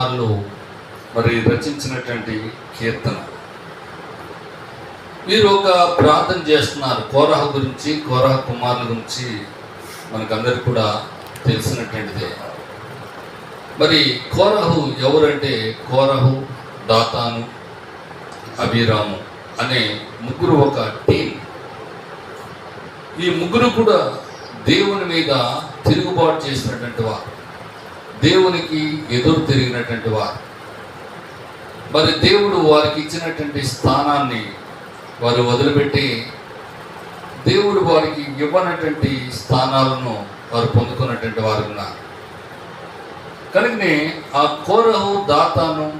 వాళ్ళు మరి రచించినటువంటి కీర్తన. మీరు ఒక ప్రార్థన చేస్తున్నారు కోరహ గురించి కోరహ కుమారుల గురించి మనకందరికి కూడా తెలిసినటువంటిదే. మరి కోరహు ఎవరంటే కోరహు దాతాను అభిరాము అనే ముగ్గురు ఒక టీం. ఈ ముగ్గురు కూడా దేవుని మీద తిరుగుబాటు చేసినటువంటి వారు. దేవునికి ఎదురు తిరిగినటువంటి వారు. మరి దేవుడు వారికి ఇచ్చినటువంటి స్థానాన్ని వారు వదిలిపెట్టి దేవుడు వారికి ఇవ్వనటువంటి స్థానాలను వారు పొందుకున్నటువంటి వారు ఉన్నారు. కనుకనే ఆ కోరహు దాతాను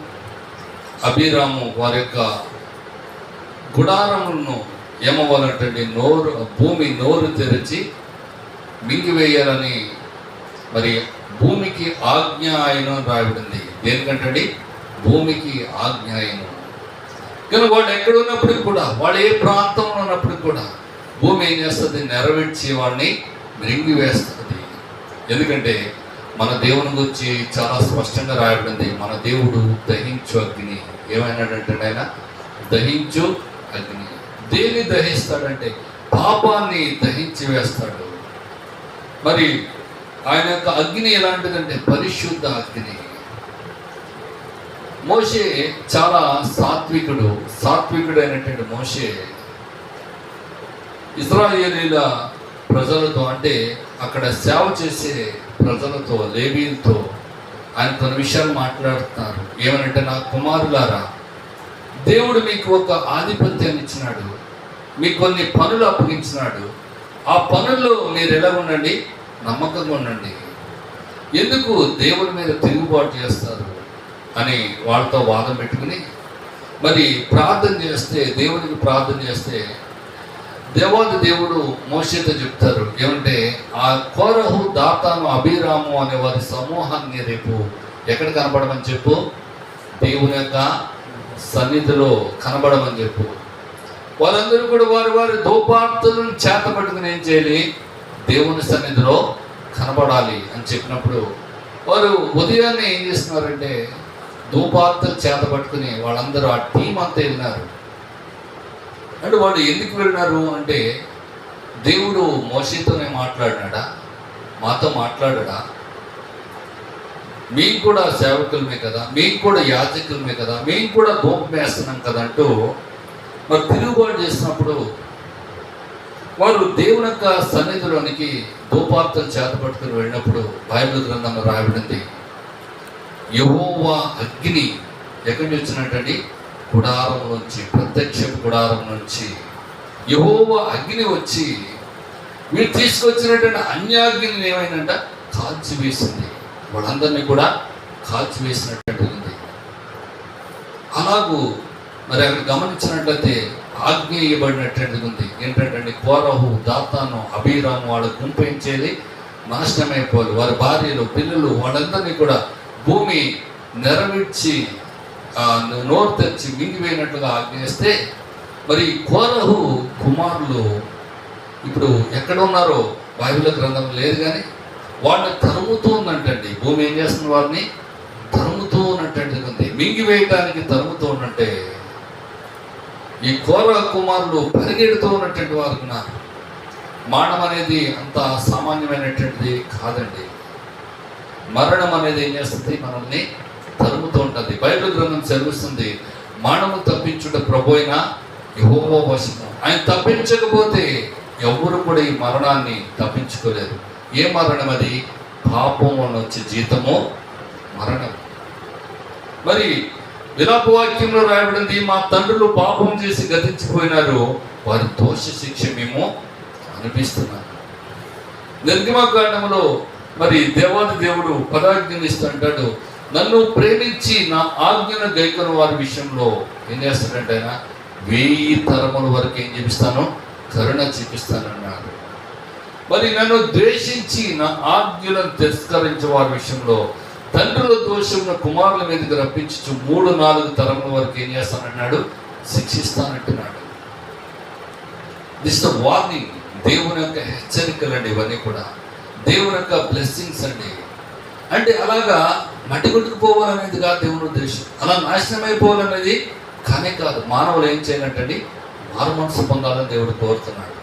అభిరాము వారి యొక్క గుడారములను ఏమవ్వాలంటే నోరు భూమి నోరు తెరిచి మింగివేయాలని మరి భూమికి ఆజ్ఞ ఆయన రాయబడింది. దేనికంటే భూమికి ఆజ్ఞ ఆయన కానీ వాళ్ళు ఎక్కడ ఉన్నప్పటికి కూడా వాళ్ళు ఏ ప్రాంతంలో ఉన్నప్పటికి కూడా భూమి ఏం చేస్తుంది? నెరవేర్చి వాడిని మృంగివేస్తుంది. ఎందుకంటే మన దేవుని గురించి చాలా స్పష్టంగా రాయబడింది. మన దేవుడు దహించు అగ్ని. ఏమైనాడంటే ఆయన? దహించు అగ్ని. దేన్ని దహిస్తాడంటే? పాపాన్ని దహించి వేస్తాడు. మరి ఆయన యొక్క అగ్ని ఎలాంటిదంటే పరిశుద్ధ అగ్ని. మోషే చాలా సాత్వికుడు సాత్వికుడు అయినటువంటి మోషే ఇస్రాయేలీల ప్రజలతో అంటే అక్కడ సేవ చేసే ప్రజలతో లేబీలతో ఆయన తన విషయాలు మాట్లాడుతున్నారు ఏమనంటే నా కుమారులారా దేవుడు మీకు ఒక ఆధిపత్యాన్ని ఇచ్చినాడు. మీకు కొన్ని పనులు అప్పగించినాడు. ఆ పనుల్లో మీరు ఎలా ఉండండి? నమ్మకంగా ఉండండి. ఎందుకు దేవుడి మీద తిరుగుబాటు చేస్తారు అని వాళ్ళతో వాదం పెట్టుకుని మరి ప్రార్థన చేస్తే దేవునికి ప్రార్థన చేస్తే దేవాది దేవుడు మోషేతో చెప్తారు ఏమంటే ఆ కోరహు దాతాను అభిరాము అనే వారి సమూహాన్ని రేపు ఎక్కడ కనబడమని చెప్పు? దేవుని యొక్క సన్నిధిలో కనబడమని చెప్పు. వారందరూ కూడా వారి వారి దోపార్తులను చేత పట్టుకుని ఏం చేయాలి? దేవుని సన్నిధిలో కనబడాలి అని చెప్పినప్పుడు వారు ఉదయాన్నే ఏం చేస్తున్నారంటే ధూపార్తలు చేత పట్టుకుని వాళ్ళందరూ ఆ టీం అంతా వెళ్ళినారు. అంటే వాళ్ళు ఎందుకు వెళ్ళినారు అంటే దేవుడు మోషితోనే మాట్లాడినాడా? మాతో మాట్లాడడా? మేము కూడా సేవకులమే కదా మేము కూడా యాజకులమే కదా మేము కూడా ధూపం వేస్తున్నాం కదా అంటూ మరి తిరుగుబాటు చేసినప్పుడు వారు దేవుని యొక్క సన్నిధిలోనికి ధూపార్తలు చేతపట్టుకుని వెళ్ళినప్పుడు బైబిల్ గ్రంథంలో రాయబడింది యహోవా అగ్ని ఎక్కడి నుంచి వచ్చినట్టండి గుడారం నుంచి ప్రత్యక్ష గుడారం నుంచి. యహోవా అగ్ని వచ్చి వీళ్ళు తీసుకొచ్చినటువంటి అన్యాగ్ని ఏమైందంట? కాల్చివేసింది వాళ్ళందరినీ కూడా కాల్చివేసినట్టు ఉంది. అలాగూ మరి అక్కడ గమనించినట్లయితే ఆజ్ఞ ఉంది ఏంటంటే కోరహు దాతాను అభిరాము వాళ్ళ గుంపించేది నాశనమైపోదు వారి భార్యలు పిల్లలు వాళ్ళందరినీ కూడా భూమి నెరవేర్చి నోరు తెచ్చి మింగిపోయినట్లుగా ఆజ్ఞేస్తే మరి కోరహు కుమారులు ఇప్పుడు ఎక్కడ ఉన్నారో బైబిల్ గ్రంథం లేదు కానీ వాళ్ళని తరుముతూ ఉందంటండి భూమి ఏం చేస్తున్న వారిని? తరుముతూ ఉన్నట్టు ఉంది మింగివేయటానికి తరుముతూ ఉన్నట్టే ఈ కోర కుమారులు పరిగెడుతూ ఉన్నటువంటి వారు ఉన్నారు అనేది అంత సామాన్యమైనటువంటిది కాదండి. మరణం అనేది ఏం చేస్తుంది? మనల్ని తరుముతూ ఉంటుంది. బైబిల్ గ్రంథం చదివిస్తుంది మరణము తప్పించుట ప్రభు యహోవో వశం ఆయన తప్పించకపోతే ఎవరు కూడా ఈ మరణాన్ని తప్పించుకోలేరు ఏ మరణం అది? పాపం వచ్చే జీతము మరణం. మరి విలాప వాక్యంలో రాయబడింది మా తండ్రులు పాపం చేసి గతించిపోయినారు వారి దోష శిక్ష మేము అనిపిస్తున్నాం నిర్గమకాండంలో మరి దేవాది దేవుడు పదాజ్ఞలు ఇస్తుంటాడు. నన్ను ప్రేమించి నా ఆజ్ఞను గైకొని వారి విషయంలో ఏం చేస్తాడంటే ఆయన వెయ్యి తరముల వరకు ఏం చూపిస్తాను? కరుణ చూపిస్తానన్నాడు. మరి నన్ను ద్వేషించి నా ఆజ్ఞలను తిరస్కరించే వారి విషయంలో తండ్రుల దోషమున కుమారుల మీదకి రప్పించు మూడు నాలుగు తరముల వరకు ఏం చేస్తానన్నాడు? శిక్షిస్తానంటున్నాడు. దిస్ ద వార్నింగ్ దేవుని యొక్క హెచ్చరికలు అండి ఇవన్నీ కూడా. దేవుని యొక్క బ్లెస్సింగ్స్ అండి. అంటే అలాగా మట్టి కొట్టుకుపోవాలనేది కాదు దేవుని ఉద్దేశం. అలా నాశనం అయిపోవాలనేది కానే కాదు. మానవులు ఏం చేయాలంటండి? మారు మనసు పొందాలని దేవుడు కోరుతున్నాడు.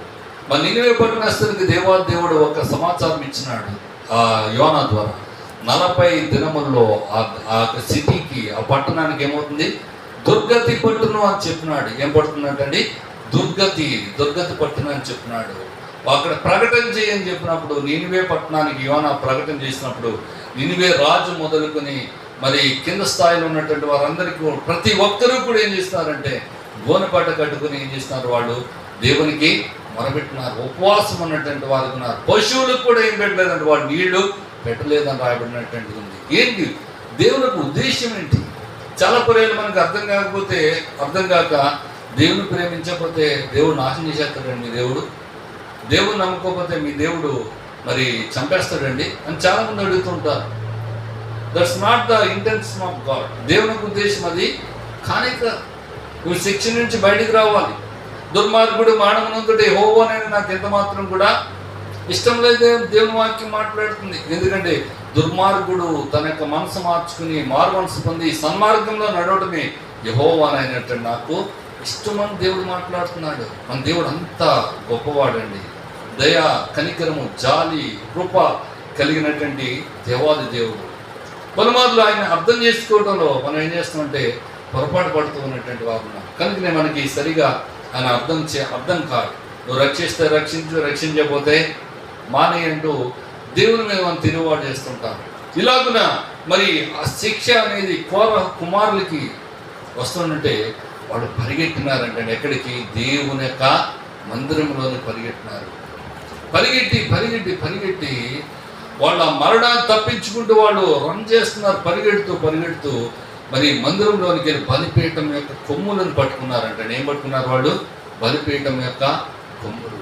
మరి నిన్నవే పట్టణస్థునికి దేవా దేవుడు ఒక సమాచారం ఇచ్చినాడు ఆ యోనా ద్వారా. నలభై దినముల్లో ఆ ఆ సిటీకి ఆ పట్టణానికి ఏమవుతుంది? దుర్గతి పట్టును అని చెప్పినాడు. ఏం పడుతున్నట్టండి దుర్గతి దుర్గతి పట్టును అని చెప్పినాడు. అక్కడ ప్రకటన చేయని చెప్పినప్పుడు నినివే పట్టణానికి యోనా ప్రకటన చేసినప్పుడు నినివే రాజు మొదలుకొని మరి కింద స్థాయిలో ఉన్నటువంటి వారందరికీ ప్రతి ఒక్కరూ కూడా ఏం చేస్తున్నారంటే గోనపాట కట్టుకుని ఏం చేస్తున్నారు వాళ్ళు? దేవునికి మొరబెట్టినారు ఉపవాసం ఉన్నటువంటి వారు ఉన్నారు. పశువులకు కూడా ఏం పెట్టలేదంటే వాళ్ళు నీళ్ళు. పెట్టలేదని రాయబడినటువంటిది ఉంది. ఏంటి? దేవునికి ఉద్దేశం ఏంటి? చాలా పర్యాలు మనకు అర్థం కాకపోతే అర్థం కాక దేవుని ప్రేమించకపోతే దేవుడు నాశనం చేసేస్తాడండి దేవుడు. దేవుడు నమ్ముకోకపోతే మీ దేవుడు మరి చంపేస్తాడండి అని చాలామంది అడుగుతుంటారు that's not the intention of God దేవునికి ఉద్దేశం అది. కానీ నువ్వు శిక్ష నుంచి బయటికి రావాలి. దుర్మార్గుడు మానవనంతుడు హోవోనని నాకు ఎంత మాత్రం కూడా ఇష్టం లేదే దేవుని వాక్యం మాట్లాడుతుంది. ఎందుకంటే దుర్మార్గుడు తన యొక్క మనసు మార్చుకుని మారు మనసు పొంది సన్మార్గంలో నడవడమే యహోవానైనట్టు నాకు ఇష్టమని దేవుడు మాట్లాడుతున్నాడు. మన దేవుడు అంత గొప్పవాడండి. దయ కనికరము జాలి కృప కలిగినటువంటి దేవాది దేవుడు. పలుమార్లు ఆయన అర్థం చేసుకోవడంలో మనం ఏం చేస్తామంటే పొరపాటు పడుతూ ఉన్నటువంటి వారు కనుకనే మనకి సరిగా ఆయన అర్థం చే అర్థం కాదు. నువ్వు రక్షిస్తే రక్షించు రక్షించకపోతే మానే అంటూ దేవుని మీద మనం తిరుగుబాటు చేస్తుంటాం. ఇలాగున మరి ఆ శిక్ష అనేది కోర కుమారులకి వస్తుంటే వాళ్ళు పరిగెట్టినారంటే ఎక్కడికి? దేవుని యొక్క మందిరంలోని పరిగెట్టినారు పరిగెట్టి పరిగెట్టి పరిగెట్టి వాళ్ళ మరణాన్ని తప్పించుకుంటూ వాళ్ళు రన్ చేస్తున్నారు. పరిగెడుతూ పరిగెడుతూ మరి మందిరంలోనికి వెళ్ళి బలిపీఠం యొక్క కొమ్ములను పట్టుకున్నారంట ఏం పట్టుకున్నారు వాళ్ళు? బలిపీఠం యొక్క కొమ్ములు.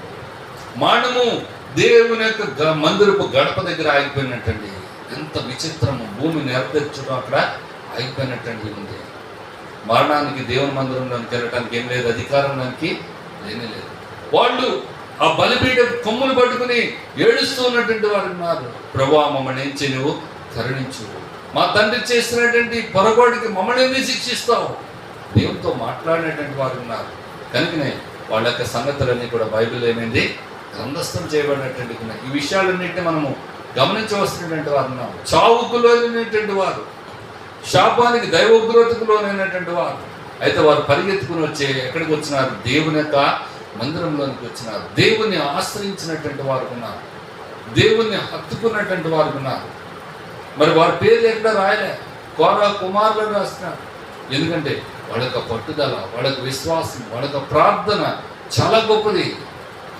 మానము దేవుని యొక్క గ- మందిరపు గడప దగ్గర ఆగిపోయినట్టండి. ఎంత విచిత్రము. భూమి నెరవేర్చడం అక్కడ ఆగిపోయినట్టండి ఉంది. మరణానికి దేవుని మందిరంలోకి వెళ్ళటానికి ఏం లేదు అధికారం దానికి లేనే లేదు. వాళ్ళు ఆ బలిపీఠ కొమ్ములు పట్టుకుని ఏడుస్తూ ఉన్నటువంటి వారు ఉన్నారు. ప్రభా మమ్మల్ని ఏం చేయవు కరుణించు. మా తండ్రి చేసినటువంటి పొరపాటుకి మమ్మల్ని ఎందుకు శిక్షిస్తావు? దేవునితో మాట్లాడినటువంటి వారు ఉన్నారు. కనుకనే వాళ్ళ యొక్క సంగతులన్నీ కూడా బైబిల్ ఏమైంది? గ్రంథస్థం చేయబడినటువంటి ఉన్నాయి. ఈ విషయాలన్నింటినీ మనము గమనించవలసినటువంటి వారు ఉన్నాం చావుకు లోనైనటువంటి వారు శాపానికి దైవోగ్రతకు లోనైనటువంటి వారు. అయితే వారు పరిగెత్తుకుని వచ్చే ఎక్కడికి వచ్చినారు? దేవుని యొక్క మందిరంలోనికి వచ్చినారు. దేవుణ్ణి ఆశ్రయించినటువంటి వారు ఉన్నారు. దేవుణ్ణి హత్తుకున్నటువంటి వారు ఉన్నారు. మరి వారి పేర్లు ఎక్కడ రాయలే? కోరా కుమారులను రాస్తున్నారు ఎందుకంటే వాళ్ళ యొక్క పట్టుదల వాళ్ళ యొక్క విశ్వాసం వాళ్ళ యొక్క ప్రార్థన చాలా గొప్పది.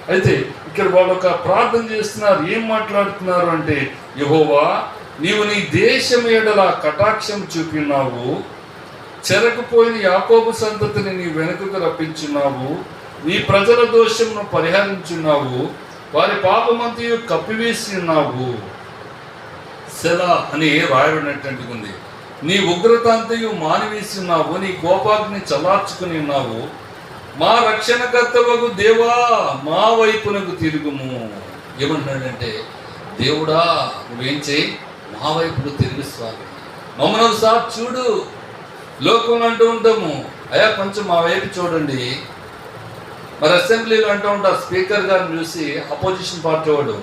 అయితే ఇక్కడ వాళ్ళు ఒక ప్రార్థన చేస్తున్నారు ఏం మాట్లాడుతున్నారు అంటే యహోవా నీవు నీ దేశం ఏడల కటాక్షం చూపినావు చెరకుపోయిన యాకోబు సంతతిని నీ వెనుకకు రప్పించున్నావు నీ ప్రజల దోషమును పరిహరించున్నావు వారి పాపమంతయు కప్పివేసి ఉన్నావు సెలా అని రాయబడినటువంటి ఉంది. నీ ఉగ్రత అంతయు మానివేసి ఉన్నావు నీ కోపాగ్ని చలార్చుకుని ఉన్నావు మా రక్షణకర్తవకు దేవా మా వైపునకు తిరుగుము. ఏమంటున్నాడంటే దేవుడా నువ్వేం చేయి? మా వైపుకు తిరిగి స్వామి. మమ్మల్ని ఒకసారి చూడు. లోకం అంటూ ఉంటాము. అయ్యా కొంచెం మా వైపు చూడండి. మరి అసెంబ్లీలో అంటూ ఉంటారు స్పీకర్ గారిని చూసి అపోజిషన్ పార్టీ వాడు.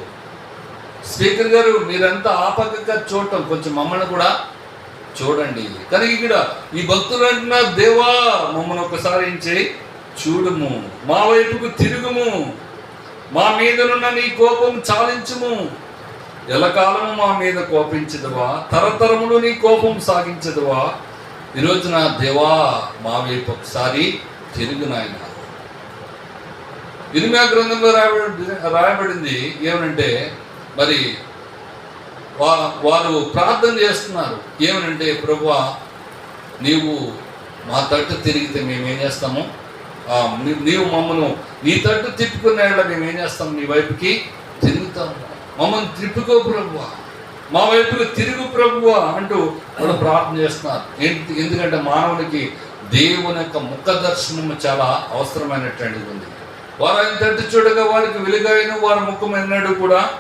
స్పీకర్ గారు మీరంతా ఆపకగా చూడటం కొంచెం మమ్మల్ని కూడా చూడండి. కానీ ఇక్కడ ఈ భక్తులు అంటున్నారు దేవా మమ్మల్ని ఒకసారి ఏం చేయి? చూడుము మా వైపుకు తిరుగుము మా మీదనున్న నీ కోపం చాలించుము. ఎలకాలము మా మీద కోపించదువా తరతరములు నీ కోపం సాగించదువా. ఈరోజు నా దేవా మా వైపు ఒకసారి తిరుగు నాయన. ఇరిమియా గ్రంథంలో రాయబడి రాయబడింది ఏమనంటే మరి వా వారు ప్రార్థన చేస్తున్నారు. ఏమనంటే ప్రభువా నీవు మా తట్టు తిరిగితే మేము ఏం చేస్తాము? నీవు మమ్మను నీ తట్టు తిప్పుకునే మేము ఏం చేస్తాం? నీ వైపుకి తిరుగుతాం. మమ్మల్ని తిప్పుకో ప్రభువ. మా వైపుకి తిరుగు ప్రభువ అంటూ వాళ్ళు ప్రార్థన చేస్తున్నారు. ఏంటి ఎందుకంటే మానవునికి దేవుని యొక్క ముఖ దర్శనము చాలా అవసరమైనటువంటిది ఉంది. వారు ఆయన తట్టు చూడగా వారికి వెలుగైన వారి ముఖం ఎన్నడూ కూడా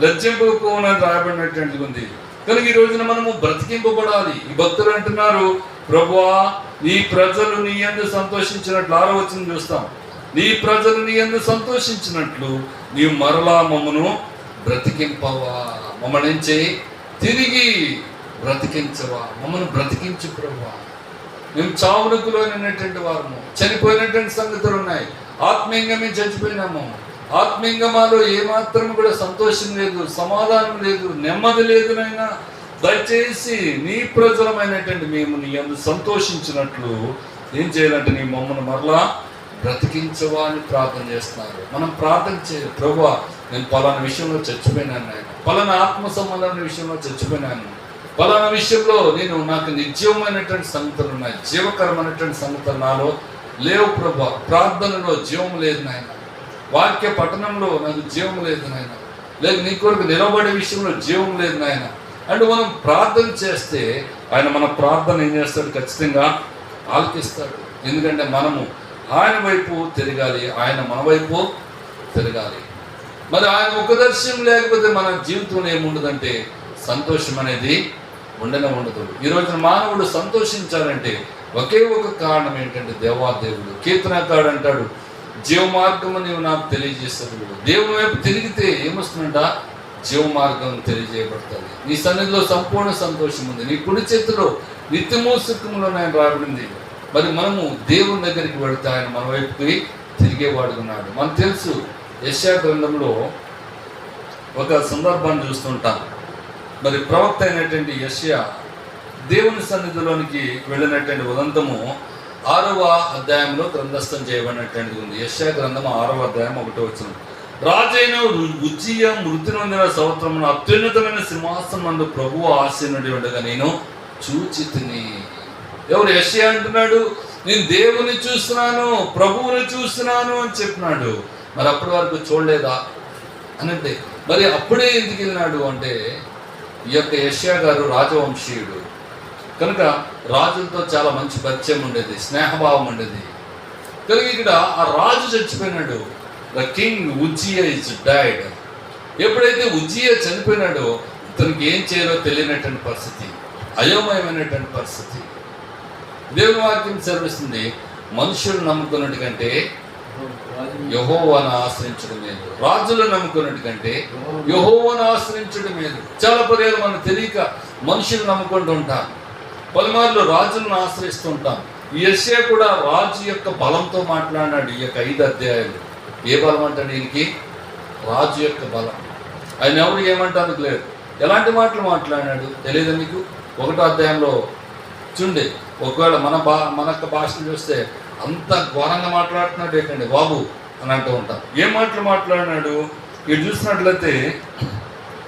లజ్జింపుకోనని రాయబడినటువంటిది ఉంది. కనుక ఈ రోజున మనము బ్రతికింపబడాలి. ఈ భక్తులు అంటున్నారు ప్రభువా నీ ప్రజలు నీ ఎందు సంతోషించినట్లు ఆరో వచ్చిన చూస్తాం. నీ ప్రజలు నీ ఎందు సంతోషించినట్లు నీవు మరలా మమ్మను బ్రతికింపవా. మమ్మల్ని ఏం చేయి? తిరిగి బ్రతికించవా. మమ్మల్ని బ్రతికించు ప్రభువా. మేము చావునకు లోనైనటువంటి వారము. చనిపోయినటువంటి సంగతులు ఉన్నాయి. ఆత్మీయంగా మేము చచ్చిపోయినాము. ఆత్మీయంగా మాలో ఏమాత్రం కూడా సంతోషం లేదు సమాధానం లేదు నెమ్మది లేదు నైనా. దయచేసి నీ ప్రజలమైనటువంటి మేము నీ అందు సంతోషించినట్లు ఏం చేయాలంటే నీ మమ్మల్ని మరలా బ్రతికించవా అని ప్రార్థన చేస్తున్నారు. మనం ప్రార్థన చేయాలి ప్రభు నేను పలానా విషయంలో చచ్చిపోయినాను ఆయన పలానా ఆత్మ సంబంధమైన విషయంలో చచ్చిపోయినాను. పలానా విషయంలో నేను నాకు నిర్జీవమైనటువంటి సంగతులు ఉన్నాయి. జీవకరమైనటువంటి సంగతులు నాలో లేవు ప్రభా. ప్రార్థనలో జీవం లేదు నాయన. వాక్య పఠనంలో నాకు జీవం లేదు నాయన. లేదు నీ కొరకు నిలబడే విషయంలో జీవం లేదు నాయన. అండ్ మనం ప్రార్థన చేస్తే ఆయన మన ప్రార్థన ఏం చేస్తాడు? ఖచ్చితంగా ఆలకిస్తాడు. ఎందుకంటే మనము ఆయన వైపు తిరగాలి ఆయన మన వైపు తిరగాలి. మరి ఆయన ఒక దర్శనం లేకపోతే మన జీవితంలో ఏముండదంటే సంతోషం అనేది ఉండనే ఉండదు. ఈరోజు రోజున మానవుడు సంతోషించాలంటే ఒకే ఒక కారణం ఏంటంటే దేవాదేవుడు. కీర్తనకాడు అంటాడు జీవ మార్గము నీవు నాకు తెలియజేస్తాడు దేవుని వైపు తిరిగితే ఏమొస్తుందంట? జీవ మార్గం తెలియజేయబడుతుంది. నీ సన్నిధిలో సంపూర్ణ సంతోషం ఉంది. నీ కుడి చేతిలో నిత్యము సుఖములో నేను రాబడింది మరి మనము దేవుని దగ్గరికి వెళితే ఆయన మన వైపుకి తిరిగేవాడుకున్నాడు మనకు తెలుసు యశా గ్రంథంలో ఒక సందర్భాన్ని చూస్తుంటాం. మరి ప్రవక్త అయినటువంటి యష్యా దేవుని సన్నిధిలోనికి వెళ్ళినటువంటి ఉదంతము ఆరవ అధ్యాయంలో గ్రంథస్థం చేయబడినటువంటిది ఉంది. యష్యా గ్రంథం ఆరవ అధ్యాయం ఒకటి వచ్చింది రాజైన ఉజ్జీయ మృతి నొందిన సంవత్సరమున అత్యున్నతమైన సింహాసనం నందు ప్రభువు ఆశీనుడి ఉండగా నేను చూచి తిని ఎవరు యష్యా అంటున్నాడు? నేను దేవుని చూస్తున్నాను ప్రభువుని చూస్తున్నాను అని చెప్పినాడు. మరి అప్పటి వరకు చూడలేదా? అనంటే మరి అప్పుడే ఎందుకు వెళ్ళినాడు? అంటే ఈ యొక్క యష్యా గారు రాజవంశీయుడు. కనుక రాజులతో చాలా మంచి పరిచయం ఉండేది స్నేహభావం ఉండేది. కనుక ఇక్కడ ఆ రాజు చచ్చిపోయినాడు. The king Uzziah is died ఎప్పుడైతే ఉజ్జియా చనిపోయినాడో ఇతనికి ఏం చేయాలో తెలియనటువంటి పరిస్థితి అయోమయమైనటువంటి పరిస్థితి. దేవుని వాక్యం సెలవిస్తుంది మనుషులు నమ్ముకున్నట్టు కంటే యహోవాను ఆశ్రయించడం మేలు. రాజులు నమ్ముకున్నట్టు కంటే యహోవాను ఆశ్రయించడం మేలు. చాలా పర్యాలు మనం తెలియక మనుషులు నమ్ముకుంటూ ఉంటాం. పలుమార్లు రాజులను ఆశ్రయిస్తూ ఉంటాం. ఎస్ఏ కూడా రాజు యొక్క బలంతో మాట్లాడినాడు ఈ యొక్క ఐదు అధ్యాయులు. ఏ బలం అంటాడు ఈయనకి రాజు యొక్క బలం. ఆయన ఎవరు ఏమంటానికి లేదు. ఎలాంటి మాటలు మాట్లాడినాడు తెలియదు మీకు? ఒకటో అధ్యాయంలో చూడే ఒకవేళ మన బా మన యొక్క భాషను చూస్తే అంత ఘోరంగా మాట్లాడుతున్నాడు ఏంటండి బాబు అని అంటూ ఉంటాం ఏ మాటలు మాట్లాడినాడు? ఇటు చూసినట్లయితే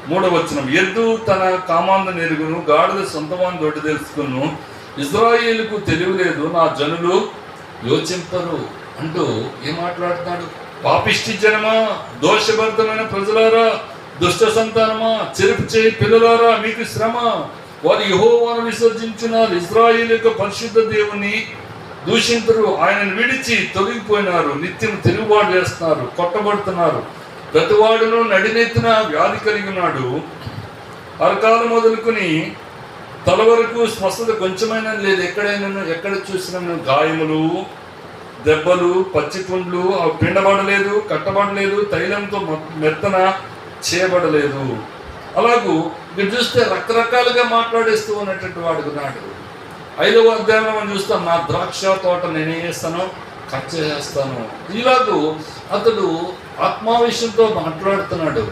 మూడవ వచ్చిన ఎద్దు తన కామాంద నెరుగును గాడిద సొంతమాన్ని దొడ్డి తెలుసుకును ఇజ్రాయేలుకు తెలియలేదు నా జనులు యోచింపరు అంటూ ఏం మాట్లాడుతున్నాడు? పాపిష్టి జనమా దోషభరితమైన ప్రజలారా దుష్ట సంతానమా చెరుపు చేయి పిల్లలారా మీకు శ్రమ. వారు యహోవాను విసర్జించున్నారు ఇజ్రాయిల్ యొక్క పరిశుద్ధ దేవుని దూషించరు ఆయనను విడిచి తొలగిపోయినారు నిత్యం తిరుగుబాటు చేస్తున్నారు కొట్టబడుతున్నారు. ప్రతివాడును నడినెత్తిన వ్యాధి కలిగి ఉన్నాడు. అరకాలు మొదలుకొని తల వరకు స్వస్థత కొంచెమైనా లేదు. ఎక్కడైనా ఎక్కడ చూసినా గాయములు దెబ్బలు పచ్చి పుండ్లు అవి పిండబడలేదు కట్టబడలేదు తైలంతో మెత్తన చేయబడలేదు. అలాగూ మీరు చూస్తే రకరకాలుగా మాట్లాడేస్తూ ఉన్నటువంటి వాడుకున్నాడు ఐదవ అధ్యాయంలో మనం చూస్తాం నా ద్రాక్ష తోట నేనే చేస్తాను కట్ చేస్తాను. ఇలాగూ అతడు ఆత్మావిషయంతో మాట్లాడుతున్నాడు.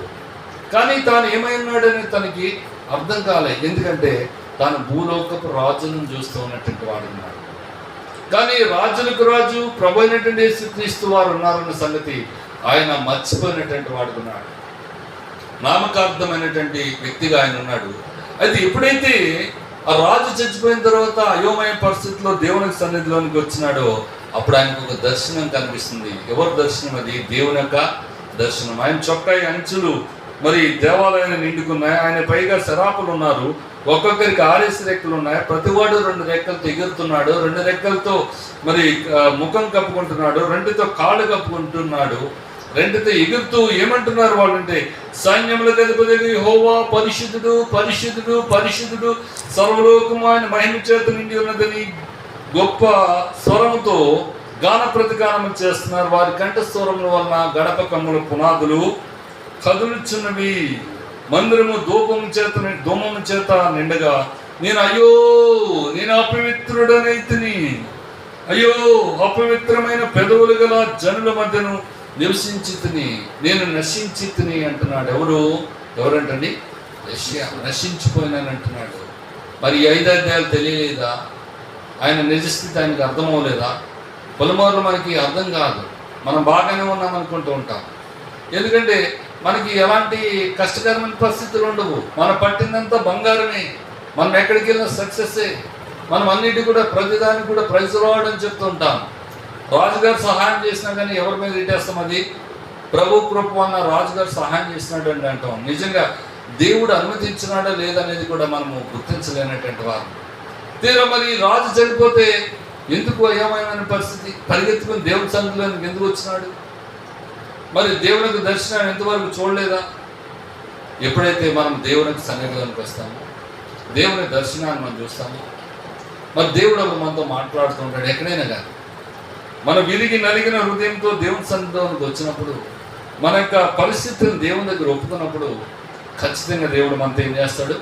కానీ తాను ఏమైనాడని తనకి అర్థం కాలే. ఎందుకంటే తాను భూలోకపు రాజును చూస్తూ ఉన్నటువంటి వాడున్నాడు కానీ రాజులకు రాజు ప్రభు అయినటువంటి యేసుక్రీస్తు వారు ఉన్నారన్న సంగతి ఆయన మర్చిపోయినటువంటి వాడుకున్నాడు నామకార్థమైనటువంటి వ్యక్తిగా ఆయన ఉన్నాడు. అయితే ఎప్పుడైతే ఆ రాజు చచ్చిపోయిన తర్వాత అయోమయ పరిస్థితిలో దేవునికి సన్నిధిలోనికి వచ్చినాడో అప్పుడు ఆయనకు ఒక దర్శనం కనిపిస్తుంది. ఎవరి దర్శనం అది? దేవుని యొక్క దర్శనం. ఆయన చొక్కాయి అంచులు మరి దేవాలయాన్ని నిండుకున్నాయి. ఆయన పైగా శరాపులు ఉన్నారు. ఒక్కొక్కరికి ఆర్ఎస్ రెక్కలు ఉన్నాయి. ప్రతివాడు రెండు రెక్కలతో ఎగురుతున్నాడు రెండు రెక్కలతో మరి ముఖం కప్పుకుంటున్నాడు. రెండుతో కాళ్ళు కప్పుకుంటున్నాడు. రెండుతో ఎగురుతూ ఏమంటున్నారు వాళ్ళంటే సైన్యముల అధిపతి హోవా పరిశుద్ధుడు పరిశుద్ధుడు పరిశుద్ధుడు సర్వలోకము మహిమ చేత నిండి ఉన్నదని గొప్ప స్వరముతో గాన ప్రతిగానం చేస్తున్నారు. వారి కంఠ స్వరముల వలన గడప కమ్ముల పునాదులు కదులుచున్నవి. మందిరము ధూపం చేత ధూమము చేత నిండగా నేను అయ్యో నేను అపవిత్రుడనైతిని అయ్యో అపవిత్రమైన పెదవులు గల జనుల మధ్యను నివసించి తిని నేను నశించి తిని అంటున్నాడు. ఎవరు? ఎవరంటండి? రష్యా నశించిపోయినాను అంటున్నాడు మరి ఐదు అధ్యాయాలు తెలియలేదా? ఆయన నిజస్థితి అర్థం అర్థమవలేదా పొలమూరులు మనకి అర్థం కాదు. మనం బాగానే ఉన్నాం అనుకుంటూ ఉంటాం. ఎందుకంటే మనకి ఎలాంటి కష్టకరమైన పరిస్థితులు ఉండవు. మనం పట్టిందంతా బంగారమే. మనం ఎక్కడికి వెళ్ళినా సక్సెస్సే మనం అన్నిటి కూడా ప్రతిదానికి కూడా ప్రైజ్ రావడం చెప్తూ ఉంటాం. రాజుగారు సహాయం చేసినా కానీ ఎవరి మీద ఇటేస్తాం అది? ప్రభు కృప అన్న రాజుగారు సహాయం చేసినాడు అని అంటాం. నిజంగా దేవుడు అనుమతించినాడా లేదనేది కూడా మనము గుర్తించలేనటువంటి వారు. తీరా మరి రాజు చనిపోతే ఎందుకు అయోమయమైన పరిస్థితి? పరిగెత్తుకుని దేవుడి సన్నిధిలోనికి ఎందుకు వచ్చినాడు? మరి దేవునికి దర్శనాన్ని ఎంతవరకు చూడలేదా? ఎప్పుడైతే మనం దేవునికి సన్నిధిలోనికి వస్తామో దేవుని దర్శనాన్ని మనం చూస్తామో మరి దేవుడు ఒక మనతో మాట్లాడుతుంటాడు ఎక్కడైనా కానీ మన విరిగి నలిగిన హృదయంతో దేవుని సన్నిధిలోనికి వచ్చినప్పుడు మన యొక్క పరిస్థితిని దేవుని దగ్గర ఒప్పుకున్నప్పుడు ఖచ్చితంగా దేవుడు మనతో ఏం చేస్తాడు?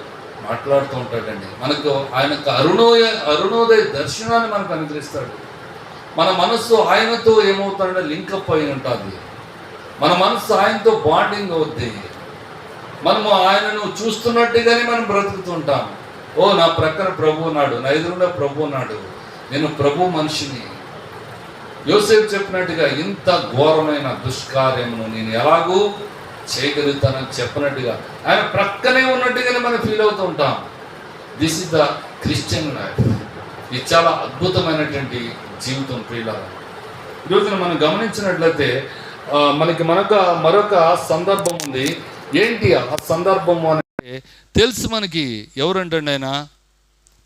మాట్లాడుతూ ఉంటాడండి. మనకు ఆయన యొక్క అరుణోయ అరుణోదయ దర్శనాన్ని మనకు అనుగ్రహిస్తాడు. మన మనస్సు ఆయనతో ఏమవుతాడో లింకప్ అయి ఉంటుంది మన మనసు ఆయనతో బాండింగ్ అవుద్ది. మనము ఆయనను చూస్తున్నట్టుగానే మనం బ్రతుకుతుంటాం. ఓ నా ప్రక్కన ప్రభు ఉన్నాడు నా ఎదురుగా ప్రభు ఉన్నాడు. నేను ప్రభు మనిషిని. యోసేపు చెప్పినట్టుగా ఇంత ఘోరమైన దుష్కార్యమును నేను ఎలాగూ చేయగలుగుతానని చెప్పినట్టుగా ఆయన ప్రక్కనే ఉన్నట్టుగానే మనం ఫీల్ అవుతూ ఉంటాం. This is the Christian life ఇది చాలా అద్భుతమైనటువంటి జీవితం ప్రియుల ఈరోజు మనం గమనించినట్లయితే మనకి మనక మరొక సందర్భం ఉంది. ఏంటి ఆ సందర్భము అంటే తెలుసు మనకి ఎవరంటండి ఆయన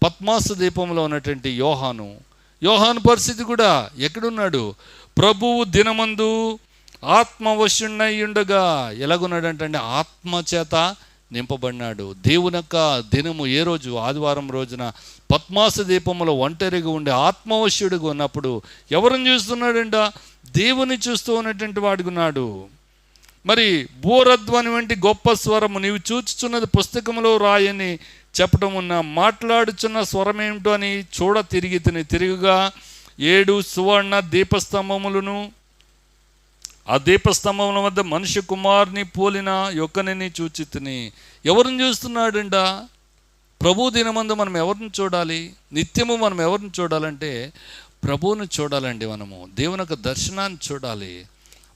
పద్మాస దీపంలో ఉన్నటువంటి యోహాను. యోహాను పరిస్థితి కూడా ఎక్కడున్నాడు? ప్రభువు దినమందు ఆత్మవశ్యుణ్ణై ఉండగా. ఎలాగున్నాడంటే ఆత్మ చేత నింపబడినాడు. దేవుని యొక్క దినము ఏ రోజు? ఆదివారం రోజున పద్మాస దీపములో ఒంటరిగా ఉండే ఆత్మవశ్యుడిగా ఉన్నప్పుడు ఎవరిని చూస్తున్నాడంట? దేవుని చూస్తూ ఉన్నటువంటి వాడుకున్నాడు మరి భూరధ్వని వంటి గొప్ప స్వరము నీవు చూచుచున్నది పుస్తకములో రాయని చెప్పడం ఉన్న మాట్లాడుచున్న స్వరం ఏమిటో అని చూడ తిరిగి తిని తిరుగుగా ఏడు సువర్ణ దీపస్తంభములను ఆ దీపస్తంభముల వద్ద మనిషి కుమారుని పోలిన యొక్కనిని చూచి తిని ఎవరిని చూస్తున్నాడంట? ప్రభు దినమందు మనం ఎవరిని చూడాలి? నిత్యము మనం ఎవరిని చూడాలంటే ప్రభువుని చూడాలండి మనము దేవుని యొక్క దర్శనాన్ని చూడాలి.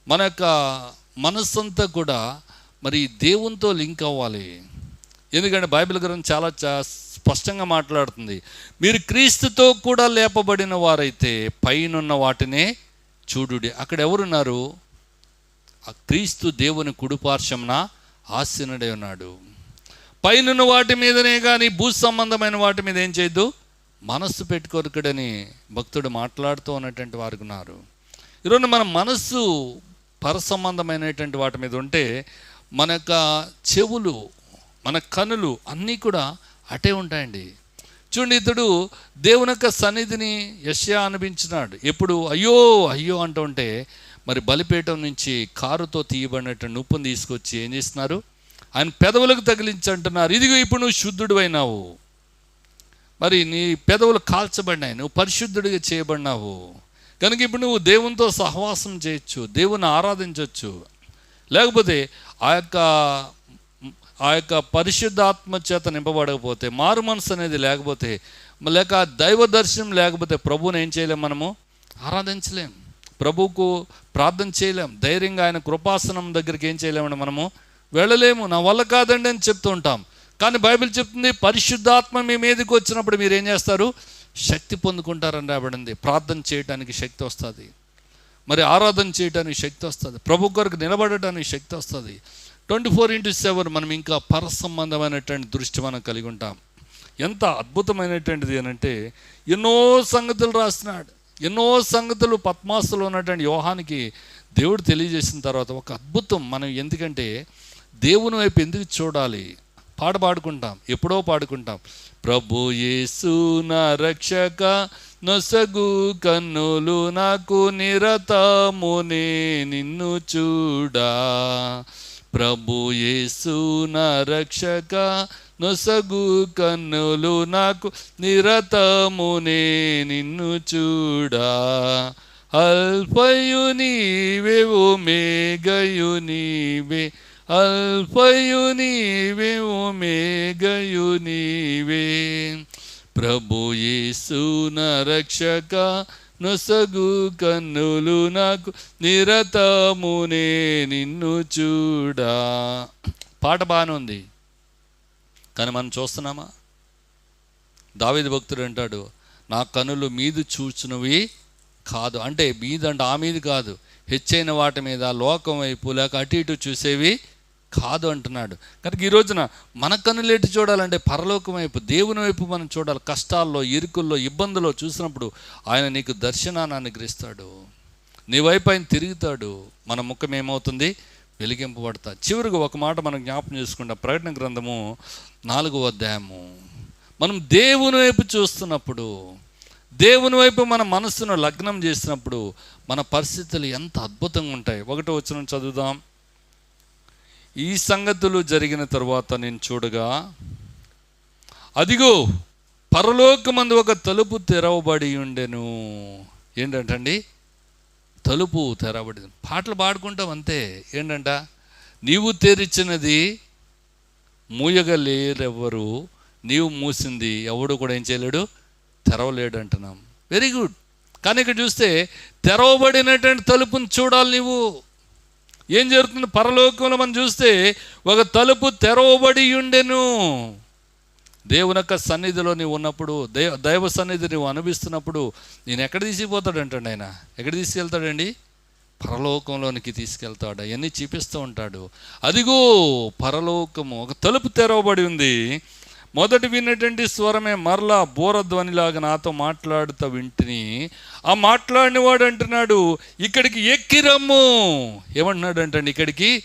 మన యొక్క మనస్సంతా కూడా మరి దేవునితో లింక్ అవ్వాలి. ఎందుకంటే బైబిల్ గ్రంథం చాలా చా- స్పష్టంగా మాట్లాడుతుంది. మీరు క్రీస్తుతో కూడా లేపబడిన వారైతే పైనున్న వాటినే చూడుడి. అక్కడ ఎవరున్నారు ఆ క్రీస్తు దేవుని కుడిపార్శ్వమున ఆసీనుడై ఉన్నాడు. పైనున్న వాటి మీదనే కానీ భూ సంబంధమైన వాటి మీద ఏం చేయొద్దు? మనస్సు పెట్టుకోరుకడని భక్తుడు మాట్లాడుతూ ఉన్నటువంటి వారు ఉన్నారు. ఈరోజు మన మనస్సు పరసంబంధమైనటువంటి వాటి మీద ఉంటే మన యొక్క చెవులు మన కనులు అన్నీ కూడా అటే ఉంటాయండి. చూడండి ఇతడు దేవుని యొక్క సన్నిధిని యశ్యా అనిపించినాడు ఎప్పుడు అయ్యో అయ్యో అంటూ ఉంటే మరి బలిపీఠం నుంచి కారుతో తీయబడినటువంటి నుప్పును తీసుకొచ్చి ఏం చేస్తున్నారు? ఆయన పెదవులకు తగిలించి అంటున్నారు ఇదిగో ఇప్పుడు నువ్వు శుద్ధుడు అయినావు. మరి నీ పెదవులు కాల్చబడినాయి నువ్వు పరిశుద్ధుడిగా చేయబడినావు. కనుక ఇప్పుడు నువ్వు దేవునితో సహవాసం చేయొచ్చు దేవుని ఆరాధించవచ్చు లేకపోతే ఆ యొక్క ఆ యొక్క పరిశుద్ధాత్మ చేత నింపబడకపోతే మారు మనసు అనేది లేకపోతే లేక దైవ దర్శనం లేకపోతే ప్రభువుని ఏం చేయలేం మనము? ఆరాధించలేం. ప్రభువుకు ప్రార్థన చేయలేం. ధైర్యంగా ఆయన కృపాసనం దగ్గరికి ఏం చేయలేమండి మనము? వెళ్ళలేము. నా వల్ల కాదండి అని చెప్తూ ఉంటాం. కానీ బైబిల్ చెప్తుంది పరిశుద్ధాత్మ మీ మీదకి వచ్చినప్పుడు మీరు ఏం చేస్తారు? శక్తి పొందుకుంటారని రాబడింది ప్రార్థన చేయడానికి శక్తి వస్తుంది. మరి ఆరాధన చేయడానికి శక్తి వస్తుంది. ప్రభు కొరకు నిలబడటానికి శక్తి వస్తుంది. ట్వంటీ ఫోర్ ఇంటూ సెవెన్ మనం ఇంకా పర సంబంధమైనటువంటి దృష్టి మనం కలిగి ఉంటాం. ఎంత అద్భుతమైనటువంటిది అనంటే ఎన్నో సంగతులు రాసినాడు ఎన్నో సంగతులు పద్మాసులో ఉన్నటువంటి యోహానికి దేవుడు తెలియజేసిన తర్వాత ఒక అద్భుతం మనం ఎందుకంటే దేవుని వైపు ఎందుకు చూడాలి? పాట పాడుకుంటాం ఎప్పుడో పాడుకుంటాం. ప్రభు యేసు నా రక్షక నొసగు కన్నులు నాకు నిరతమునే నిన్ను చూడా. ప్రభు యేసు నా రక్షక నొసగు కన్నులు నాకు నిరతమునే నిన్ను చూడా. అల్పయు నీవే ఓ మేఘయు నీవే అల్పయు నీవే ఓ నీవే. ప్రభు యేసు రక్షక నొసగు కన్నులు నాకు నిరతమునే నిన్ను చూడా. పాట బాగానే ఉంది. కానీ మనం చూస్తున్నామా? దావేది భక్తుడు అంటాడు నా కనులు మీదు చూచినవి కాదు. అంటే మీదంటే ఆ మీది కాదు. హెచ్చైన వాటి మీద లోకం వైపు లేక అటు ఇటు చూసేవి కాదు అంటున్నాడు. కనుక ఈ రోజున మన కన్నులేటి చూడాలంటే పరలోకం వైపు దేవుని వైపు మనం చూడాలి. కష్టాల్లో ఇరుకుల్లో ఇబ్బందుల్లో చూసినప్పుడు ఆయన నీకు దర్శనాన్ని అనుగ్రహిస్తాడు. నీ వైపు ఆయన తిరుగుతాడు. మన ముఖం ఏమవుతుంది? వెలిగింపబడతా. చివరికి ఒక మాట మనం జ్ఞాపకం చేసుకుంటాం. ప్రకటన గ్రంథము నాలుగో అధ్యాయము. మనం దేవుని వైపు చూస్తున్నప్పుడు దేవుని వైపు మన మనస్సును లగ్నం చేసినప్పుడు మన పరిస్థితులు ఎంత అద్భుతంగా ఉంటాయి. ఒకటో వచ్చిన చదువుదాం. ఈ సంగతులు జరిగిన తర్వాత నేను చూడగా అదిగో పరలోకమందు ఒక తలుపు తెరవబడి ఉండెను. ఏంటంటండి? తలుపు తెరవబడి పాటలు పాడుకుంటాం అంతే. ఏంటంట? నీవు తెరిచినది మూయగలేరెవ్వరు. నీవు మూసింది ఎవడు కూడా ఏం చేయలేడు? తెరవలేడు అంటున్నాం వెరీ గుడ్ కానీ ఇక్కడ చూస్తే తెరవబడినటువంటి తలుపుని చూడాలి నీవు. ఏం జరుగుతుంది? పరలోకంలో మనం చూస్తే ఒక తలుపు తెరవబడి ఉండెను. దేవుని యొక్క సన్నిధిలో నీవు ఉన్నప్పుడు దైవ దైవ సన్నిధి నువ్వు అనుభవిస్తున్నప్పుడు నేను ఎక్కడ తీసిపోతాడంటాడు ఆయన? ఎక్కడ తీసుకెళ్తాడండి? పరలోకంలోనికి తీసుకెళ్తాడు. అవన్నీ చూపిస్తూ ఉంటాడు. అదిగో పరలోకము ఒక తలుపు తెరవబడి ఉంది. మొదటి వినేటువంటి స్వరమే మరలా బోరధ్వనిలాగా నాతో మాట్లాడుతూ వింటిని. ఆ మాట్లాడినవాడు అంటున్నాడు ఇక్కడికి ఎక్కిరమ్ము ఏమంటున్నాడు అంటండి ఇక్కడికి?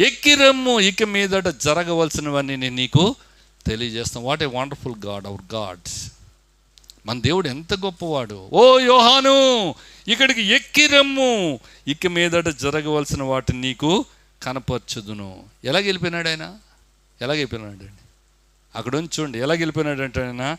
ఎక్కిరమ్ము ఇక మీదట జరగవలసినవన్నీ నేను నీకు తెలియజేస్తాను. What a wonderful God our God's మన దేవుడు ఎంత గొప్పవాడు. ఓ యోహాను ఇక్కడికి ఎక్కిరమ్ము ఇక మీదట జరగవలసిన వాటిని నీకు కనపరచుదును. ఎలా గెలిపినాడు ఆయన? ఎలా గెలిపినాడు అండి అక్కడ నుంచి చూడండి ఎలా గెలిపినాడంటే ఆయన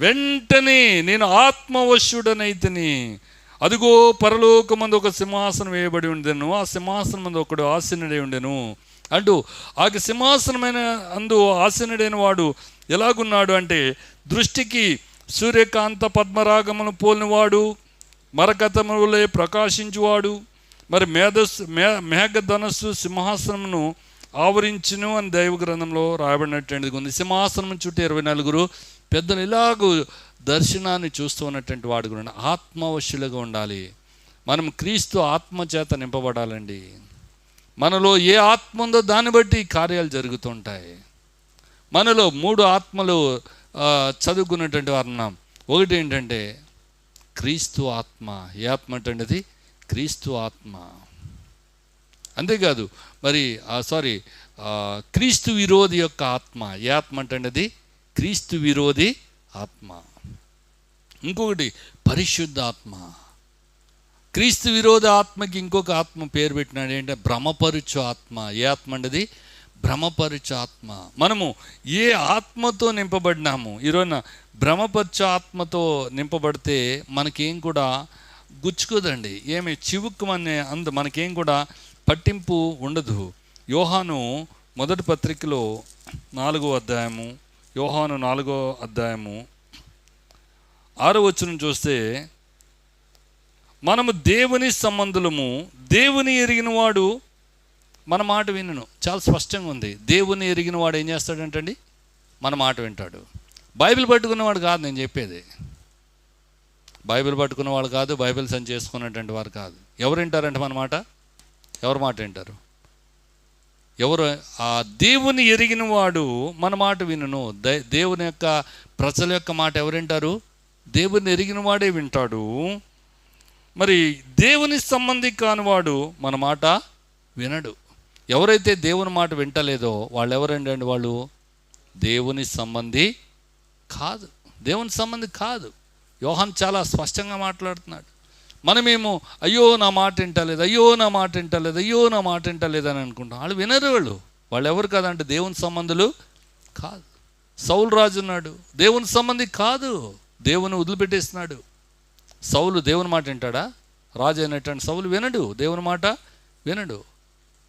వెంటనే నేను ఆత్మవశుడనైతిని. అదిగో పరలోకమందు ఒక సింహాసనం వేయబడి ఉండెను ఆ సింహాసనం మందు ఒకడు ఆసీనుడై ఉండెను. అంటూ ఆ సింహాసనమైన అందు ఆసీనుడైన వాడు ఎలాగున్నాడు అంటే దృష్టికి సూర్యకాంత పద్మరాగమును పోలినవాడు మరకతములే ప్రకాశించువాడు. మరి మేధస్సు మే మేఘధనస్సు సింహాసనమును ఆవరించును అని దైవ గ్రంథంలో రాయబడినటువంటిది ఉంది. సింహాసనం చుట్టూ ఇరవై నలుగురు పెద్దలు ఇలాగూ దర్శనాన్ని చూస్తూ ఉన్నటువంటి వాడు కూడా ఆత్మవశ్యులుగా ఉండాలి. మనం క్రీస్తు ఆత్మ చేత నింపబడాలండి. మనలో ఏ ఆత్మ ఉందో దాన్ని బట్టి కార్యాలు జరుగుతుంటాయి మనలో మూడు ఆత్మలు చదువుకున్నటువంటి వారు ఉన్నాం. ఒకటి ఏంటంటే క్రీస్తు ఆత్మ. ఏ ఆత్మ అంటే క్రీస్తు ఆత్మ. అంతేకాదు మరి సారీ క్రీస్తు విరోధి యొక్క ఆత్మ. ఏ ఆత్మ అంటే అది? క్రీస్తు విరోధి ఆత్మ. ఇంకొకటి పరిశుద్ధ ఆత్మ. క్రీస్తు విరోధ ఆత్మకి ఇంకొక ఆత్మ పేరు పెట్టినాడు ఏంటంటే భ్రమపరుచు ఆత్మ. ఏ ఆత్మ అంటది అది? భ్రమపరుచు ఆత్మ. మనము ఏ ఆత్మతో నింపబడినాము? ఈరోజున భ్రమపరచు ఆత్మతో నింపబడితే మనకేం కూడా గుచ్చుకోదండి. ఏమి? చివుక్కుమనే అందు మనకేం కూడా పట్టింపు ఉండదు. యోహాను మొదటి పత్రికలో నాలుగో అధ్యాయము యోహాను నాలుగో అధ్యాయము ఆరో వచనం చూస్తే మనము దేవుని సంబంధులము దేవుని ఎరిగిన వాడు మన మాట వినను. చాలా స్పష్టంగా ఉంది. దేవుని ఎరిగిన వాడు ఏం చేస్తాడంటండి? మన మాట వింటాడు. బైబిల్ పట్టుకున్నవాడు కాదు నేను చెప్పేది. బైబిల్ పట్టుకున్నవాడు కాదు బైబిల్ సంచి చేసుకున్నటువంటి వారు కాదు. ఎవరు వింటారంటే మన మాట? ఎవరు మాట వింటారు? ఎవరు? ఆ దేవుని ఎరిగిన వాడు మన మాట వినను. దే- దేవుని యొక్క ప్రజల యొక్క మాట ఎవరు వింటారు? దేవుని ఎరిగిన వాడే వింటాడు. మరి దేవుని సంబంధి కానివాడు మన మాట వినడు. ఎవరైతే దేవుని మాట వింటలేదో వాళ్ళు ఎవరండి వాళ్ళు? దేవుని సంబంధి కాదు. దేవుని సంబంధి కాదు. యోహన్ చాలా స్పష్టంగా మాట్లాడుతున్నాడు. మనమేమో అయ్యో నా మాట వింటలేదు అయ్యో నా మాట వింటలేదు అయ్యో నా మాట వింటలేదు అని అనుకుంటాం. వాళ్ళు వినరు వాళ్ళు. వాళ్ళు ఎవరు కాదంటే దేవుని సంబంధులు కాదు. సౌలు రాజు ఉన్నాడు. దేవుని సంబంధి కాదు. దేవుని వదిలిపెట్టేస్తున్నాడు. సౌలు దేవుని మాట వింటాడా? రాజు అయినటువంటి సౌలు వినడు. దేవుని మాట వినడు.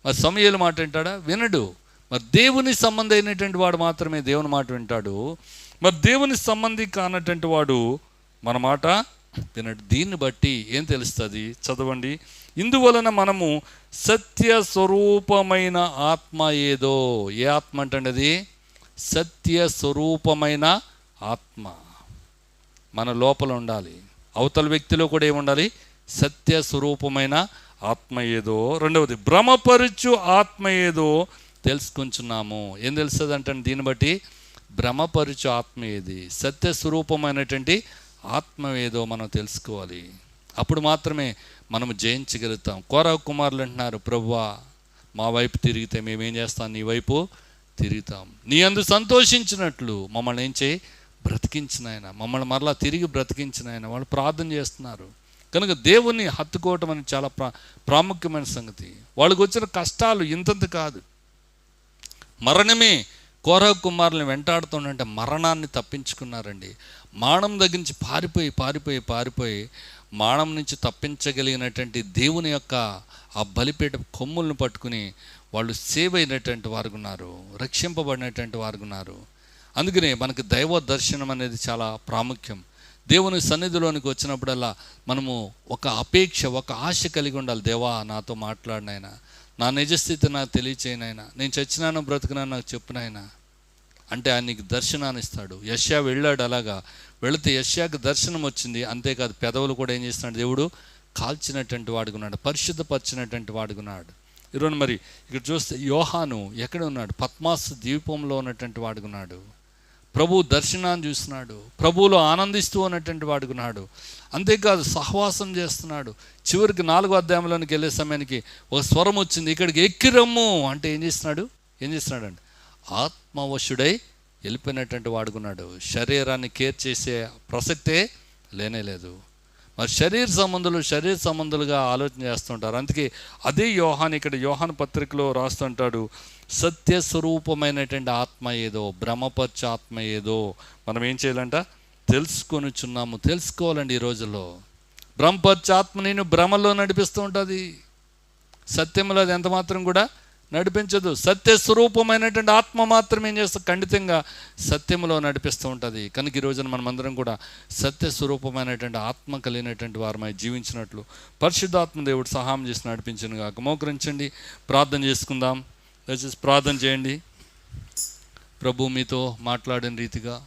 మరి సమయలు మాట వింటాడా? వినడు. మరి దేవుని సంబంధి అయినటువంటి వాడు మాత్రమే దేవుని మాట వింటాడు. మరి దేవుని సంబంధి కానటువంటి వాడు మన మాట దీన్ని బట్టి ఏం తెలుస్తుంది? చదవండి. ఇందువలన మనము సత్య స్వరూపమైన ఆత్మ ఏదో ఏ ఆత్మ అంటే అది సత్య స్వరూపమైన ఆత్మ మన లోపల ఉండాలి. అవతల వ్యక్తిలో కూడా ఏముండాలి? సత్య స్వరూపమైన ఆత్మ ఏదో. రెండవది భ్రమపరుచు ఆత్మ ఏదో తెలుసుకుంటున్నాము. ఏం తెలుస్తుంది అంటే దీన్ని బట్టి? భ్రమపరుచు ఆత్మ ఏది? సత్య స్వరూపమైనటువంటి ఆత్మ ఏదో మనం తెలుసుకోవాలి. అప్పుడు మాత్రమే మనం జయించగలుగుతాం. కోరవ కుమారులు అంటున్నారు ప్రభువా మా వైపు తిరిగితే మేమేం చేస్తాం? నీ వైపు తిరుగుతాం. నీ అందు సంతోషించినట్లు మమ్మల్ని ఏం చేయి? బ్రతికించిన ఆయన. మమ్మల్ని మరలా తిరిగి బ్రతికించిన ఆయన. వాళ్ళు ప్రార్థన చేస్తున్నారు. కనుక దేవుణ్ణి హత్తుకోవటం అనేది చాలా ప్రా ప్రాముఖ్యమైన సంగతి. వాళ్ళకి వచ్చిన కష్టాలు ఇంతంత కాదు. మరణమే కోర కుమారులను వెంటాడుతుండంటే మరణాన్ని తప్పించుకున్నారండి. మానం దగ్గర నుంచి పారిపోయి పారిపోయి పారిపోయి మానం నుంచి తప్పించగలిగినటువంటి దేవుని యొక్క ఆ బలిపేట కొమ్ములను పట్టుకుని వాళ్ళు సేవ్ అయినటువంటి వారు ఉన్నారు రక్షింపబడినటువంటి వారు ఉన్నారు. అందుకనే మనకు దైవ దర్శనం అనేది చాలా ప్రాముఖ్యం. దేవుని సన్నిధిలోనికి వచ్చినప్పుడల్లా మనము ఒక అపేక్ష ఒక ఆశ కలిగి ఉండాలి. దేవా నాతో మాట్లాడినాయన నా నిజస్థితి నాకు తెలియచేయనైనా నేను చచ్చినాను బ్రతికినా నాకు చెప్పునైనా అంటే ఆయనకి దర్శనాన్ని ఇస్తాడు. యష్యా వెళ్ళాడు అలాగా. వెళితే యష్యాకి దర్శనం వచ్చింది. అంతేకాదు పెదవులు కూడా ఏం చేస్తున్నాడు దేవుడు? కాల్చినటువంటి వాడుకున్నాడు పరిశుద్ధపరిచినటువంటి వాడుకున్నాడు ఈరోజు మరి ఇక్కడ చూస్తే యోహాను ఎక్కడ ఉన్నాడు? పద్మాస్ ద్వీపంలో ఉన్నటువంటి వాడుకున్నాడు ప్రభు దర్శనాన్ని చూస్తున్నాడు. ప్రభువులో ఆనందిస్తూ ఉన్నటువంటి వాడుకున్నాడు అంతేకాదు సహవాసం చేస్తున్నాడు. చివరికి నాలుగో అధ్యాయంలోనికి వెళ్ళే సమయానికి ఒక స్వరం వచ్చింది. ఇక్కడికి ఎక్కిరమ్ము అంటే ఏం చేస్తున్నాడు? ఏం చేస్తున్నాడు అండి ఆత్మవశుడై వెళ్ళిపోయినటువంటి వాడుకున్నాడు. శరీరాన్ని కేర్ చేసే ప్రసక్తే లేనే లేదు. మరి శరీర సంబంధులు శరీర సంబంధులుగా ఆలోచన చేస్తుంటారు. అందుకే అదే యోహాన్ ఇక్కడ యోహాన్ పత్రికలో రాస్తుంటాడు. సత్య స్వరూపమైనటువంటి ఆత్మ ఏదో భ్రమపరచ ఆత్మ ఏదో. మనం ఏం చేయాలంట? తెలుసుకొనిచున్నాము. తెలుసుకోవాలండి ఈ రోజుల్లో. భ్రమపరచ ఆత్మ నేను భ్రమలో నడిపిస్తూ ఉంటుంది. సత్యంలో అది ఎంత మాత్రం కూడా నడిపించదు. సత్య స్వరూపమైనటువంటి ఆత్మ మాత్రం ఏం చేస్తుంది? ఖండితంగా సత్యంలో నడిపిస్తూ ఉంటుంది. కనుక ఈ రోజున మనమందరం కూడా సత్య స్వరూపమైనటువంటి ఆత్మ కలిగినటువంటి వారమై జీవించినట్లు పరిశుద్ధాత్మ దేవుడు సహాయం చేసి నడిపించను కాక మోకరించండి. ప్రార్థన చేసుకుందాం. దయచేసి ప్రార్థన చేయండి. ప్రభు మీతో మాట్లాడిన రీతిగా